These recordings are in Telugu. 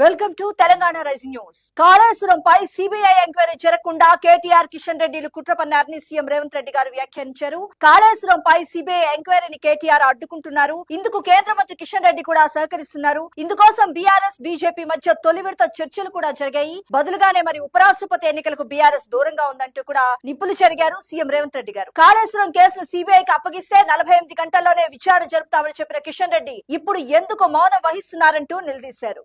Welcome to Telangana rising news. కాళేశ్వరంపై CBI enquiry జరగకుండా కేటీఆర్ కిషన్ రెడ్డిలు కుట్ర పన్నారని సీఎం రేవంత్ రెడ్డి గారు వ్యాఖ్యానించారు. కాళేశ్వరంపై సిబిఐ ఎంక్వైరీని కేటీఆర్ అడ్డుకుంటున్నారు. ఇందుకు కేంద్ర మంత్రి కిషన్ రెడ్డి కూడా సహకరిస్తున్నారు. ఇందుకోసం బీఆర్ఎస్ బీజేపీ మధ్య తొలి విడత చర్చలు కూడా జరిగాయి. బదులుగానే మరి ఉపరాష్ట్రపతి ఎన్నికలకు బీఆర్ఎస్ దూరంగా ఉందంటూ కూడా నిప్పులు జరిగారు సీఎం రేవంత్ రెడ్డి గారు. కాళేశ్వరం కేసును సిబిఐకి అప్పగిస్తే నలభై ఎనిమిది గంటల్లోనే విచారణ జరుపుతామని చెప్పిన కిషన్ రెడ్డి ఇప్పుడు ఎందుకు మౌనం వహిస్తున్నారంటూ నిలదీశారు.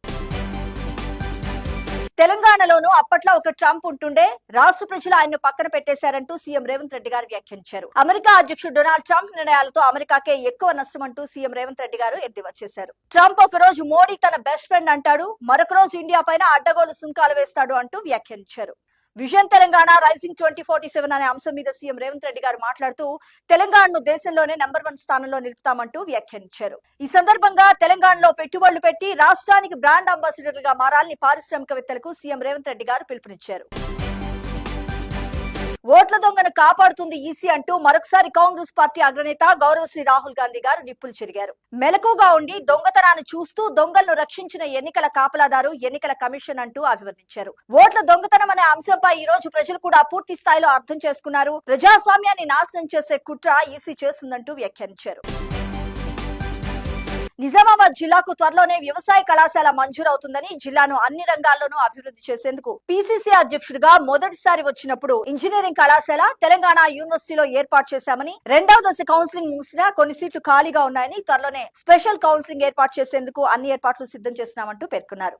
తెలంగాణలోనూ అప్పట్లో ఒక ట్రంప్ ఉంటుండే రాష్ట్ర ప్రజలు ఆయన్ను పక్కన పెట్టేశారంటూ సీఎం రేవంత్ రెడ్డి గారు వ్యాఖ్యానించారు. అమెరికా అధ్యక్షుడు డొనాల్డ్ ట్రంప్ నిర్ణయాలతో అమెరికాకే ఎక్కువ నష్టం అంటూ సీఎం రేవంత్ రెడ్డి గారు ఎద్దేవచ్చేశారు ట్రంప్ ఒక రోజు మోడీ తన బెస్ట్ ఫ్రెండ్ అంటాడు మరొక రోజు ఇండియా పైన అడ్డగోలు సుంకాలు వేస్తాడు అంటూ వ్యాఖ్యానించారు. Vision Telangana rising twenty forty seven అనే అంశం మీద సీఎం రేవంత్ రెడ్డి గారు మాట్లాడుతూ తెలంగాణను దేశంలోనే నెంబర్ వన్ స్థానంలో నిలుపుతామంటూ వ్యాఖ్యానించారు. ఈ సందర్భంగా తెలంగాణలో పెట్టుబడులు పెట్టి రాష్ట్రానికి బ్రాండ్ అంబాసిడర్లుగా మారాలని పారిశ్రామికవేత్తలకు సీఎం రేవంత్ రెడ్డి గారు పిలుపునిచ్చారు. ఓట్ల దొంగను కాపాడుతుంది ఈసీ అంటూ మరొకసారి కాంగ్రెస్ పార్టీ అగ్రనేత గౌరవశ్రీ రాహుల్ గాంధీ గారు నిప్పులు చెరిగారు. మెలకుగా ఉండి దొంగతనాన్ని చూస్తూ దొంగలను రక్షించిన ఎన్నికల కాపలాదారు ఎన్నికల కమిషన్ అంటూ అభివర్ణించారు. ఓట్ల దొంగతనం అనే అంశంపై ఈ రోజు ప్రజలు కూడా పూర్తి స్థాయిలో అర్థం చేసుకున్నారు. ప్రజాస్వామ్యాన్ని నాశనం చేసే కుట్ర ఈసీ చేస్తుందంటూ వ్యాఖ్యానించారు. నిజామాబాద్ జిల్లాకు త్వరలోనే వ్యవసాయ కళాశాల మంజూరవుతుందని జిల్లాను అన్ని రంగాల్లోనూ అభివృద్ధి చేసేందుకు పిసిసి అధ్యక్షుడిగా మొదటిసారి వచ్చినప్పుడు ఇంజనీరింగ్ కళాశాల తెలంగాణ యూనివర్సిటీలో ఏర్పాటు చేశామని రెండవ దశ కౌన్సిలింగ్ ముగిసినా కొన్ని సీట్లు ఖాళీగా ఉన్నాయని త్వరలోనే స్పెషల్ కౌన్సిలింగ్ ఏర్పాటు చేసేందుకు అన్ని ఏర్పాట్లు సిద్ధం చేస్తున్నామంటూ పేర్కొన్నారు.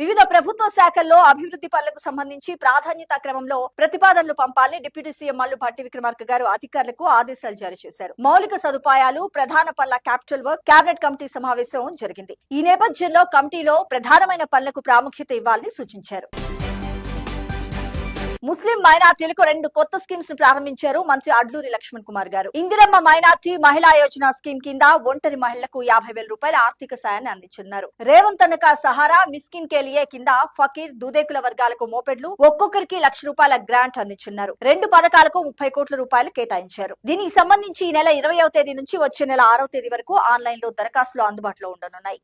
వివిధ ప్రభుత్వ శాఖల్లో అభివృద్ధి పనులకు సంబంధించి ప్రాధాన్యత క్రమంలో ప్రతిపాదనలు పంపాలని డిప్యూటీ సీఎం మల్లు భట్టి విక్రమార్క గారు అధికారులకు ఆదేశాలు జారీ చేశారు. మౌలిక సదుపాయాలు ప్రధాన పనుల క్యాపిటల్ వర్క్ కేబినెట్ కమిటీ సమావేశం జరిగింది. ఈ నేపథ్యంలో కమిటీలో ప్రధానమైన పనులకు ప్రాముఖ్యత ఇవ్వాలని సూచించారు. ముస్లిం మైనార్టీలకు రెండు కొత్త స్కీమ్స్ ప్రారంభించారు మంత్రి అడ్లూరి లక్ష్మణ్ కుమార్ గారు. ఇందిరమ్మ మైనార్టీ మహిళా యోజన స్కీమ్ కింద ఒంటరి మహిళలకు యాభై వేల రూపాయల ఆర్థిక సాయాన్ని అందించున్నారు రేవంత్ అనక సహారా మిస్కిన్ కేలియే కింద ఫకీర్ దుదేకుల వర్గాలకు మోపెడ్లు ఒక్కొక్కరికి లక్ష రూపాయల గ్రాంట్ అందించున్నారు రెండు పథకాలకు ముప్పై కోట్ల రూపాయలు కేటాయించారు. దీనికి సంబంధించి ఈ నెల ఇరవయవ తేదీ నుంచి వచ్చే నెల ఆరవ తేదీ వరకు ఆన్లైన్లో దరఖాస్తులు అందుబాటులో ఉండనున్నాయి.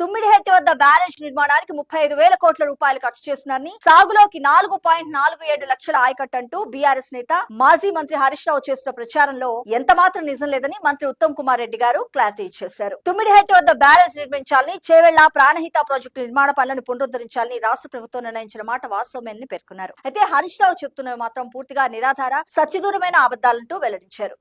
తుమ్మిడిహెట్టి వద్ద బ్యారేజ్ నిర్మాణానికి ముప్పై ఐదు వేల కోట్ల రూపాయలు ఖర్చు చేస్తున్నారని సాగులోకి నాలుగు పాయింట్ నాలుగు ఏడు లక్షల ఆయకట్టంటూ బీఆర్ఎస్ నేత మాజీ మంత్రి హరీష్ రావు చేసిన ప్రచారంలో ఎంత మాత్రం నిజం లేదని మంత్రి ఉత్తమ్ కుమార్ రెడ్డి గారు క్లారిటీ ఇచ్చేశారు. తుమ్మిడిహెట్టి వద్ద బ్యారేజ్ నిర్మించాలని చేవెళ్ళ ప్రాణహిత ప్రాజెక్టు నిర్మాణ పనులను పునరుద్ధరించాలని రాష్ట్ర ప్రభుత్వం నిర్ణయించిన మాట వాస్తవమేనని పేర్కొన్నారు. అయితే హరీష్ రావు చెప్తున్నవి మాత్రం పూర్తిగా నిరాధార సత్యదూరమైన అబద్దాలంటూ వెల్లడించారు.